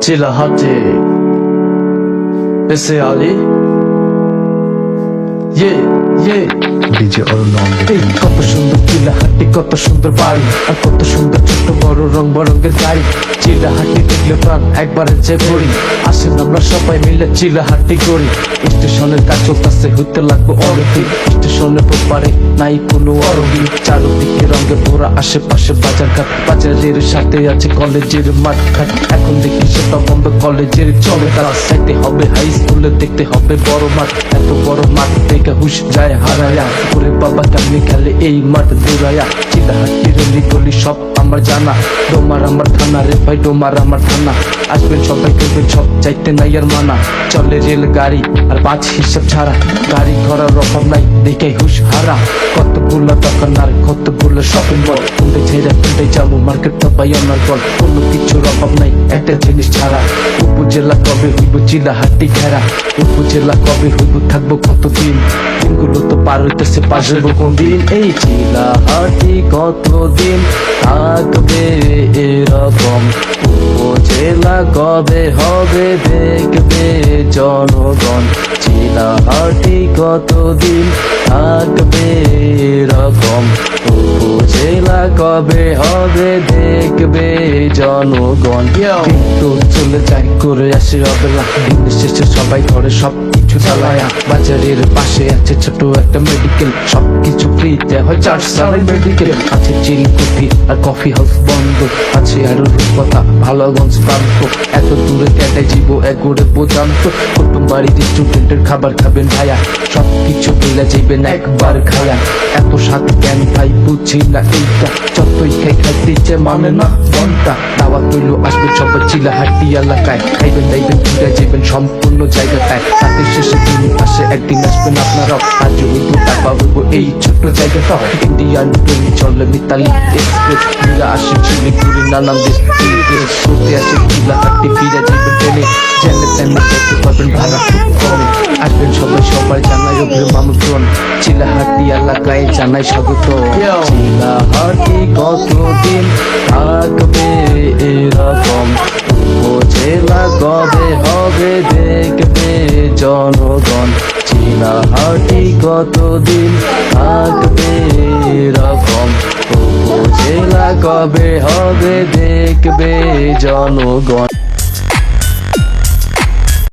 Tilahati Eseyali ইয়ে ইয়ে DJ অরুণ এই কত সুন্দর চিলাহাটি কত সুন্দর বাড়ি আর কত সুন্দর ছোট বড় রং বরঙ্গের গাড়ি। চিলাহাটি দেখলে প্রাণ একবারে যে ভরি। আসেন আমরা সবাই মিলে চিলাহাটি করি। স্টেশনের কাজ চলতেছে হইতে লাগবো অরতি স্টেশনের পারে নাই কোনো অরবি। চারদিকে রঙে ভরা আশেপাশে বাজার ঘাট বাজারের সাথে আছে কলেজের মাঠ ঘাট এখন দেখি সেটা বন্ধ কলেজের চলে। তারা সাইতে হবে হাই স্কুলে দেখতে হবে বড় মাঠ। এত বড় মাঠ থেকে হুশ যায় হারায়া। ওরে বাবা কেমনি খেলে এই মাঠ দৌড়ায়া। চিলাহাটি রেলি গলি সব আমার জানা। ডোমার আমার থানা রে ভাই ডোমার আমার থানা। আসবেন সবাই করবেন সব চাইতে নাই আর মানা। চলে রেল গাড়ি আর পাঁচ হিসাব ছাড়া। গাড়ি ঘোড়ার অভাব নাই, দেখে হুশ হারা। কত কতগুলো দোকান আর কত কতগুলো শপিং মল কোনটা ছেড়ে, কোনটাই যাব মার্কেট তো পাই আমার গল কোনো কিছুর অভাব নাই, একটা জিনিস ছাড়া। উপজেলা কবে হইব, চিলাহাটি ঘেরা। উপজেলা কবে হইব, থাকব কতদিন? দিনগুলো তো পার হইতেছে পাশে কোন দিন এই চিলাহাটি কতদিন থাকবে এরকম? জেলা কবে হবে দেখবে জনগণ? চিলাহাটি কতদিন থাকবে এরকম? কবে হবে দেখবে জনগণ? কিন্তু চলে যাই করে আসে অবেলা শেষে সবাই ঘরে সব কিছু চালায়। বাজারের পাশে আছে ছোট একটা মেডিকেল সব কিছু ফ্রিতে হয় চার সালের মেডিকেল আছে চিল কফি আর কফি হাউস বন্ধ। আছে আরও রূপকথা। ভালোগঞ্জ প্রান্ত। এত দূরে কেটে জীব একরে পর্যন্ত কুটুম বাড়ির স্টুডেন্টের খাবার খাবেন ভাইয়া। সব কিছু মিলে যাইবেন একবার খায়া। এত সাথে কেন ভাই? বুঝি না এইটা। যতই খাই খাইতে ইচ্ছে মানে না ঘণ্টা দাওয়াত হইল আসবে সবাই চিলাহাটি এলাকায়। খাইবেন দাইবেন ঘুরে যাবেন সম্পূর্ণ জায়গাটায়। রাতের শেষে দিন আসে একদিন আসবেন আপনারাও। আজ হইব টাকা হইব এই ছোট্ট জায়গাটা। ইন্ডিয়ান ট্রেন চলে মিতালি এক্সপ্রেস ঘুরে আসে শিলিগুড়ি নানান দেশ। করতে আসে চিলাহাটি ফিরে যাবেন ট্রেনে। জেনে তেনে যেতে পারবেন ভাড়া কমে। আসবেন সবাই সবাই জানাই অগ্রিম আমন্ত্রণ চিলাহাটি এলাকায় জানাই স্বাগত। চিলাহাটি কতদিন থাকবে? এরকম উপজেলা কবে হবে দেখবে জনগণ। চিলাহাটি কতদিন থাকবে এরকম? উপজেলা কবে হবে দেখবে জনগণ।